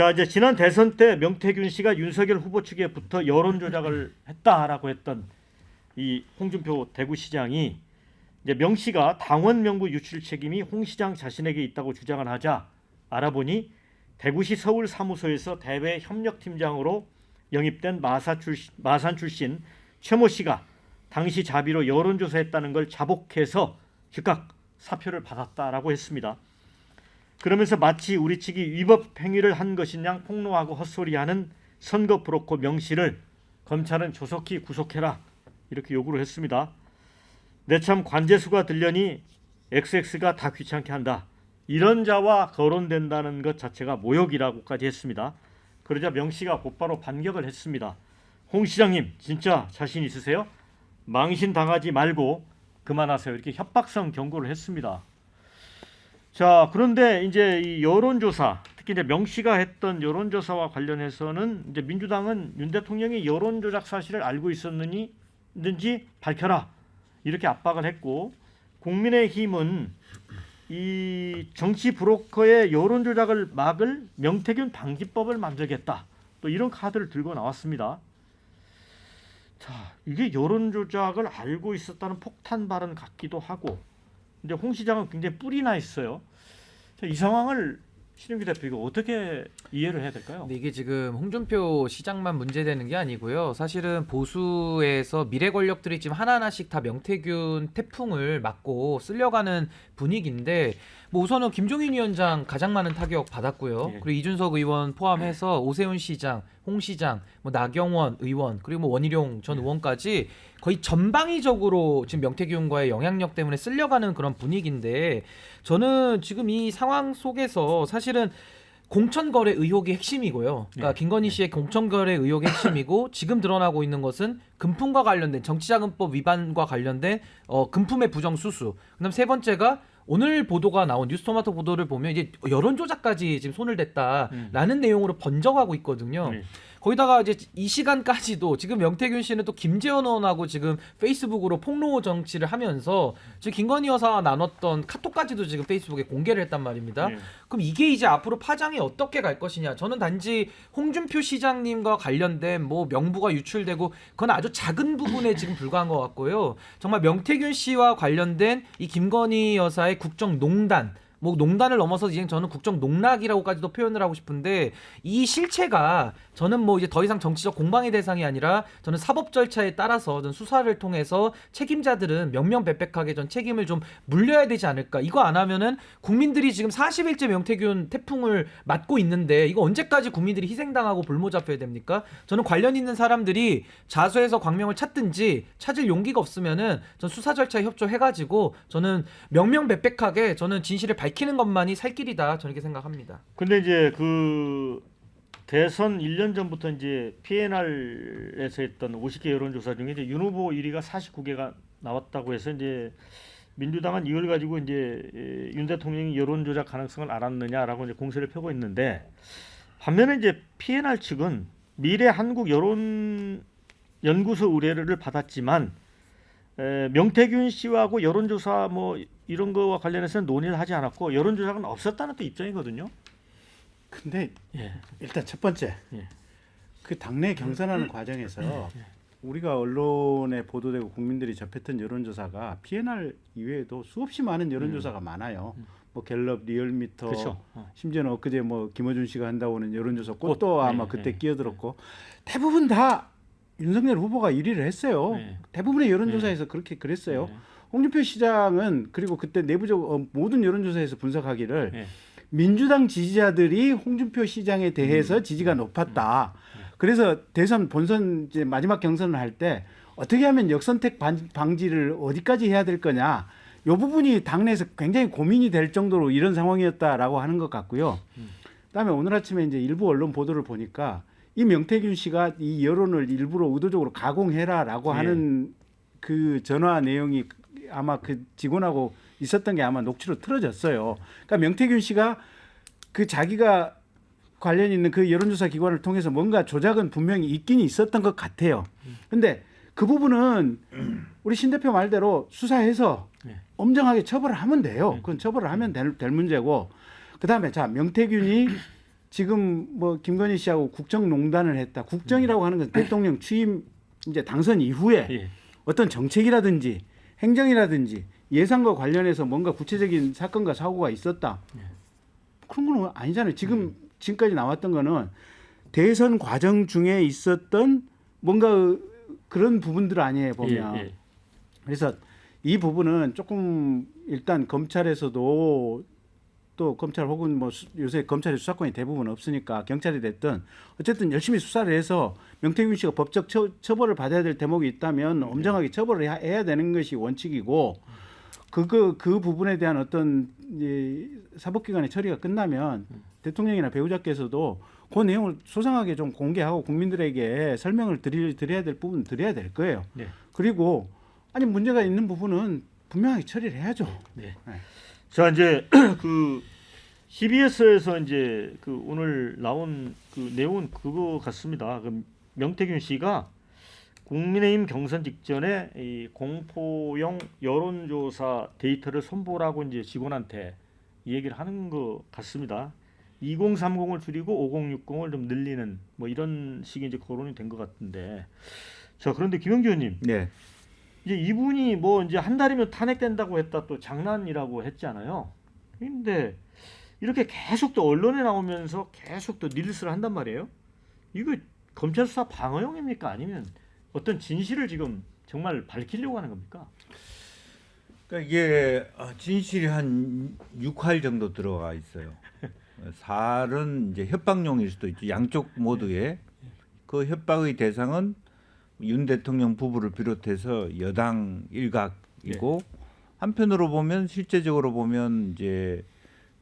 자 이제 지난 대선 때 명태균 씨가 윤석열 후보 측에 붙어 여론 조작을 했다라고 했던 이 홍준표 대구시장이 이제 명 씨가 당원 명부 유출 책임이 홍 시장 자신에게 있다고 주장을 하자 알아보니 대구시 서울 사무소에서 대외 협력팀장으로 영입된 마사 출신, 마산 출신 최모 씨가 당시 자비로 여론조사했다는 걸 자복해서 즉각 사표를 받았다라고 했습니다. 그러면서 마치 우리 측이 위법 행위를 한 것이냐 폭로하고 헛소리하는 선거 브로커 명 씨를 검찰은 조속히 구속해라 이렇게 요구를 했습니다. 내참 관제수가 들려니 XX가 다 귀찮게 한다. 이런 자와 거론된다는 것 자체가 모욕이라고까지 했습니다. 그러자 명 씨가 곧바로 반격을 했습니다. 홍 시장님 진짜 자신 있으세요? 망신 당하지 말고 그만하세요. 이렇게 협박성 경고를 했습니다. 자 그런데 이제 이 여론조사 특히 이제 명 씨가 했던 여론조사와 관련해서는 이제 민주당은 윤 대통령이 여론조작 사실을 알고 있었느니 든지 밝혀라 이렇게 압박을 했고 국민의힘은 이 정치 브로커의 여론 조작을 막을 명태균 방지법을 만들겠다. 또 이런 카드를 들고 나왔습니다. 자, 이게 여론 조작을 알고 있었다는 폭탄 발언 같기도 하고, 근데 홍 시장은 굉장히 뿔이 나 있어요. 자, 이 상황을 신영기 대표 이거 어떻게 이해를 해야 될까요? 근데 이게 지금 홍준표 시장만 문제되는 게 아니고요. 사실은 보수에서 미래 권력들이 지금 하나하나씩 다 명태균 태풍을 맞고 쓸려가는 분위기인데 뭐 우선은 김종인 위원장 가장 많은 타격 받았고요. 예. 그리고 이준석 의원 포함해서 오세훈 시장, 홍 시장, 뭐 나경원 의원 그리고 뭐 원희룡 전 의원까지 거의 전방위적으로 지금 명태균과의 영향력 때문에 쓸려가는 그런 분위기인데 저는 지금 이 상황 속에서 사실은 공천거래 의혹이 핵심이고요. 그러니까 네. 김건희 씨의 공천거래 의혹이 핵심이고 지금 드러나고 있는 것은 금품과 관련된 정치자금법 위반과 관련된 어, 금품의 부정 수수. 그다음 세 번째가 오늘 보도가 나온 뉴스토마토 보도를 보면 이제 여론 조작까지 지금 손을 댔다라는 내용으로 번져가고 있거든요. 네. 거기다가 이제 이 시간까지도 지금 명태균 씨는 또 김재원 의원하고 지금 페이스북으로 폭로 정치를 하면서 지금 김건희 여사와 나눴던 카톡까지도 지금 페이스북에 공개를 했단 말입니다. 네. 그럼 이게 이제 앞으로 파장이 어떻게 갈 것이냐? 저는 단지 홍준표 시장님과 관련된 뭐 명부가 유출되고 그건 아주 작은 부분에 지금 불과한 것 같고요. 정말 명태균 씨와 관련된 이 김건희 여사의 국정농단 뭐 농단을 넘어서 이제 저는 국정 농락이라고까지도 표현을 하고 싶은데 이 실체가 저는 뭐 이제 더 이상 정치적 공방의 대상이 아니라 저는 사법 절차에 따라서 전 수사를 통해서 책임자들은 명명백백하게 전 책임을 좀 물려야 되지 않을까 이거 안 하면은 국민들이 지금 40일째 명태균 태풍을 맞고 있는데 이거 언제까지 국민들이 희생당하고 볼모 잡혀야 됩니까? 저는 관련 있는 사람들이 자수해서 광명을 찾든지 찾을 용기가 없으면은 전 수사 절차에 협조해가지고 저는 명명백백하게 저는 진실을 밝 히는 것만이 살 길이다 저는 이렇게 생각합니다. 근데 이제 그 대선 1년 전부터 이제 PNR에서 했던 50개 여론조사 중에 이제 윤 후보 1위가 49개가 나왔다고 해서 이제 민주당은 이걸 가지고 이제 에, 윤 대통령이 여론 조작 가능성을 알았느냐라고 이제 공세를 펴고 있는데 반면에 이제 PNR 측은 미래 한국 여론 연구소 의뢰를 받았지만 에, 명태균 씨하고 여론조사 뭐 이런 거와 관련해서는 논의를 하지 않았고 여론조작은 없었다는 또 입장이거든요. 근데 예. 일단 첫 번째 예. 그 당내 경선하는 과정에서 우리가 언론에 보도되고 국민들이 접했던 여론조사가 PNR 이외에도 수없이 많은 여론조사가 많아요. 뭐 갤럽, 리얼미터, 그렇죠. 어. 심지어는 엊그제 뭐 김어준 씨가 한다고 하는 여론조사 꽃, 꽃도 아마 네, 그때 네. 끼어들었고 대부분 다 윤석열 후보가 1위를 했어요. 네. 대부분의 여론조사에서 그렇게 그랬어요. 네. 홍준표 시장은 그리고 그때 내부적 어, 모든 여론조사에서 분석하기를 네. 민주당 지지자들이 홍준표 시장에 대해서 음. 지지가 높았다. 그래서 대선 본선 이제 마지막 경선을 할 때 어떻게 하면 역선택 반- 방지를 어디까지 해야 될 거냐. 요 부분이 당내에서 굉장히 고민이 될 정도로 이런 상황이었다라고 하는 것 같고요. 그다음에 오늘 아침에 이제 일부 언론 보도를 보니까 이 명태균 씨가 이 여론을 일부러 의도적으로 가공해라라고 예. 하는 그 전화 내용이 아마 그 직원하고 있었던 게 아마 녹취로 틀어졌어요. 그러니까 명태균 씨가 그 자기가 관련 있는 그 여론조사 기관을 통해서 뭔가 조작은 분명히 있긴 있었던 것 같아요. 근데 그 부분은 우리 신 대표 말대로 수사해서 네. 엄정하게 처벌을 하면 돼요. 그건 처벌을 하면 될, 될 문제고 그 다음에 자 명태균이 지금 뭐 김건희 씨하고 국정농단을 했다. 국정이라고 하는 것은 대통령 취임 이제 당선 이후에 예. 어떤 정책이라든지 행정이라든지 예산과 관련해서 뭔가 구체적인 사건과 사고가 있었다. 그런 건 아니잖아요. 지금 지금까지 나왔던 거는 대선 과정 중에 있었던 뭔가 그런 부분들 아니에요 보면. 예, 예. 그래서 이 부분은 조금 일단 검찰에서도 또 검찰 혹은 뭐 수- 요새 검찰의 수사권이 대부분 없으니까 경찰이 됐든 어쨌든 열심히 수사를 해서 명태균 씨가 법적 처, 처벌을 받아야 될 대목이 있다면 엄정하게 처벌을 해야, 해야 되는 것이 원칙이고 그그 그 부분에 대한 어떤 이 사법기관의 처리가 끝나면 대통령이나 배우자께서도 그 내용을 소상하게 좀 공개하고 국민들에게 설명을 드릴, 드려야 될 부분 드려야 될 거예요. 네. 그리고 아니 문제가 있는 부분은 분명하게 처리를 해야죠. 네. 네. 자 이제 그 CBS에서 이제 그 오늘 나온 그 내용은 그거 같습니다. 그 명태균 씨가 국민의힘 경선 직전에 이 공포용 여론조사 데이터를 선보라고 이제 직원한테 이 얘기를 하는 것 같습니다. 2030을 줄이고 5060을 좀 늘리는 뭐 이런 식의 이제 거론이 된 것 같은데 자 그런데 김영주 의원님 네. 이제 이분이 뭐 이제 한 달이면 탄핵된다고 했다 또 장난이라고 했잖아요. 근데 이렇게 계속 또 언론에 나오면서 계속 또 릴스를 한단 말이에요. 이거 검찰 수사 방어용입니까 아니면 어떤 진실을 지금 정말 밝히려고 하는 겁니까? 그러니까 이게 어, 진실이 한 6할 정도 들어가 있어요. 살은 이제 협박용일 수도 있죠. 양쪽 모두에 그 협박의 대상은 윤 대통령 부부를 비롯해서 여당 일각이고 한편으로 보면 실제적으로 보면 이제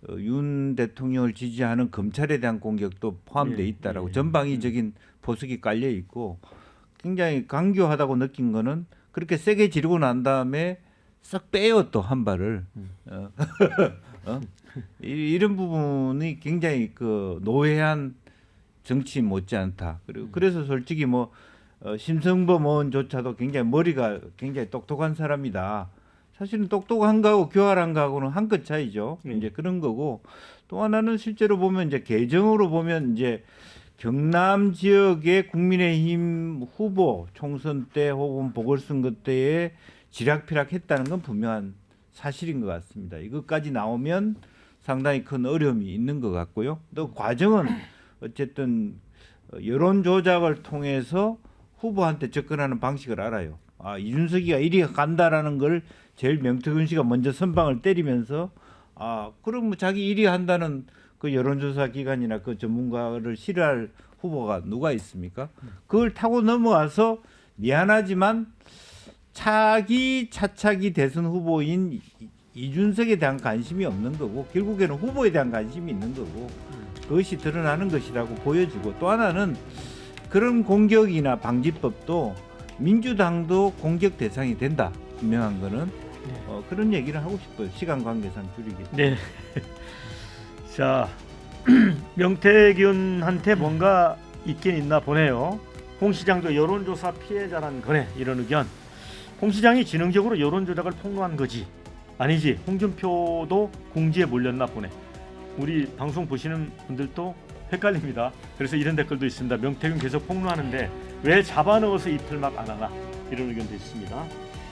어, 윤 대통령을 지지하는 검찰에 대한 공격도 포함돼 예, 있다라고 예. 전방위적인 보석이 깔려 있고 굉장히 강교하다고 느낀 거는 그렇게 세게 지르고 난 다음에 싹 빼요 또 한 발을. 어. 어? 이- 이런 부분이 굉장히 그 노회한 정치 못지않다. 그리고 그래서 솔직히 뭐 어, 심성범 의원조차도 굉장히 머리가 굉장히 똑똑한 사람이다 사실은 똑똑한 거하고 교활한 거하고는 한 끗 차이죠 음. 이제 그런 거고 또 하나는 실제로 보면 이제 계정으로 보면 이제 경남 지역의 국민의힘 후보 총선 때 혹은 보궐선거 때에 지락피락했다는 건 분명한 사실인 것 같습니다. 이것까지 나오면 상당히 큰 어려움이 있는 것 같고요. 또 과정은 어쨌든 여론 조작을 통해서 후보한테 접근하는 방식을 알아요. 아 이준석이가 이리 간다라는 걸 제일 명태균 씨가 먼저 선방을 때리면서 아 그럼 뭐 자기 일이 한다는 그 여론조사 기관이나 그 전문가를 싫어할 후보가 누가 있습니까? 그걸 타고 넘어와서 미안하지만 차기 차차기 대선 후보인 이- 이준석에 대한 관심이 없는 거고 결국에는 후보에 대한 관심이 있는 거고 그것이 드러나는 것이라고 보여지고 또 하나는 그런 공격이나 방지법도 민주당도 공격 대상이 된다 분명한 거는 어, 그런 얘기를 하고 싶어요 시간 관계상 줄이기 네. 자 명태균한테 뭔가 있긴 있나 보네요. 홍 시장도 여론조사 피해자란 거네 이런 의견. 홍 시장이 지능적으로 여론 조작을 폭로한 거지 아니지 홍준표도 궁지에 몰렸나 보네. 우리 방송 보시는 분들도 헷갈립니다. 그래서 이런 댓글도 있습니다. 명태균 계속 폭로하는데 왜 잡아넣어서 이틀 막 안 하나 이런 의견도 있습니다.